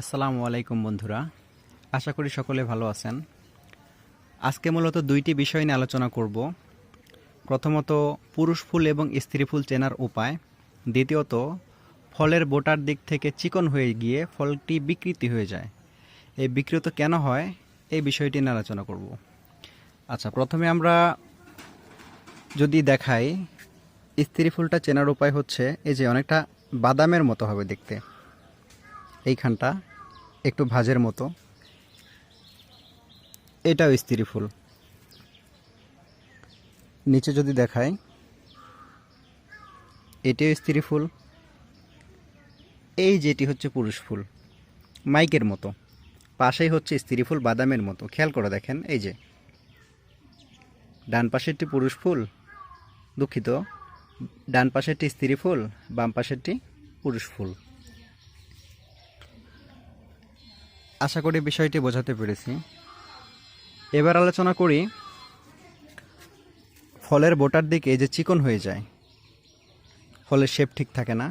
আসসালামু আলাইকুম বন্ধুরা। আশা করি সকলে ভালো আছেন। আজকে মূলত দুইটি বিষয় নিয়ে আলোচনা করব। প্রথমত পুরুষ ফুল এবং স্ত্রী ফুল চেনার উপায়। দ্বিতীয়ত, ফলের বোটার দিক থেকে চিকন হয়ে গিয়ে ফলটি বিকৃতি হয়ে যায়। এই বিকৃত কেন হয়, এই বিষয়টি নিয়ে আলোচনা করব। আচ্ছা প্রথমে আমরা যদি দেখাই, স্ত্রী ফুলটা চেনার উপায় হচ্ছে, এই যে অনেকটা বাদামের মতো হবে দেখতে। এইখানটা একটু ভাজের মতো। এটাও স্ত্রী ফুল। নিচে যদি দেখাই, এটিও স্ত্রী ফুল। এই যেটি হচ্ছে পুরুষ ফুল, মাইকের মতো। পাশেই হচ্ছে স্ত্রী ফুল, বাদামের মতো। খেয়াল করে দেখেন, এই যে। ডান পাশেরটি পুরুষ ফুল, দুঃখিত। ডান পাশেরটি স্ত্রী ফুল, বাম পাশেরটি পুরুষ ফুল। আশা করি বিষয়টি বোঝাতে পেরেছি। এবার আলোচনা করি ফলের বোটার দিকে যে চিকন হয়ে যায়, ফলের শেপ ঠিক থাকে না।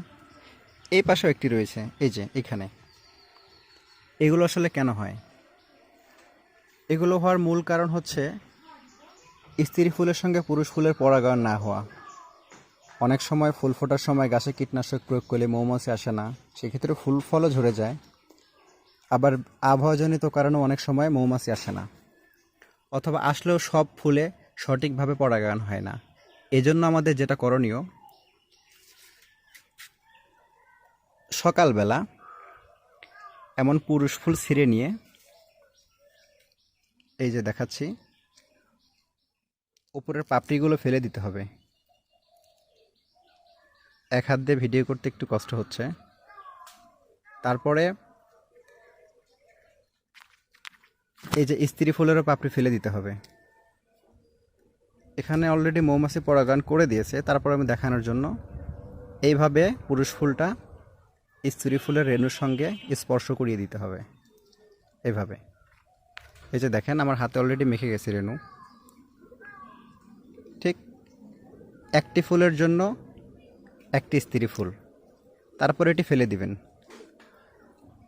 এই পাশেও একটি রয়েছে, এই যে এখানে। এগুলো আসলে কেন হয়? এগুলো হওয়ার মূল কারণ হচ্ছে স্ত্রী ফুলের সঙ্গে পুরুষ ফুলের পরাগায়ন না হওয়া। অনেক সময় ফুল ফোটার সময় গাছে কীটনাশক প্রয়োগ করলে মৌমাছি আসে না, সেক্ষেত্রে ফুল ফলও ঝরে যায়। আবার আবহাওয়াজনিত কারণেও অনেক সময় মৌমাছি আসে না। অথবা আসলেও সব ফুলে সঠিকভাবে পরাগায়ন হয় না। এজন্য আমাদের যেটা করণীয়, সকালবেলা এমন পুরুষ ফুল ছিঁড়ে নিয়ে, এই যে দেখাচ্ছি, উপরের পাপড়িগুলো ফেলে দিতে হবে। এক হাত দিয়ে ভিডিও করতে একটু কষ্ট হচ্ছে। তারপরে এই যে স্ত্রী ফুলেরও পাপড়ি ফেলে দিতে হবে। এখানে অলরেডি মৌমাছি পরাগায়ন করে দিয়েছে, তারপর আমি দেখানোর জন্য। এইভাবে পুরুষ ফুলটা স্ত্রী ফুলের রেণুর সঙ্গে স্পর্শ করিয়ে দিতে হবে। এভাবে এই যে দেখেন, আমার হাতে অলরেডি মেখে গেছে রেণু। ঠিক একটি ফুলের জন্য একটি স্ত্রী ফুল। তারপর এটি ফেলে দিবেন।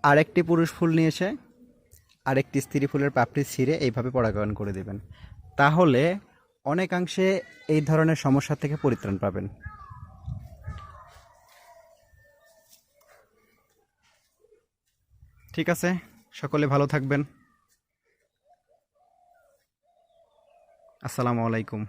আরেকটি পুরুষ ফুল নিয়ে এসে আরেকটি স্ত্রী ফুলের পাপড়ি ছিঁড়ে এইভাবে পরাগায়ন করে দেবেন। তাহলে অনেকাংশে এই ধরনের সমস্যা থেকে পরিত্রাণ পাবেন। ঠিক আছে? সকলে ভালো থাকবেন। আসসালামু আলাইকুম।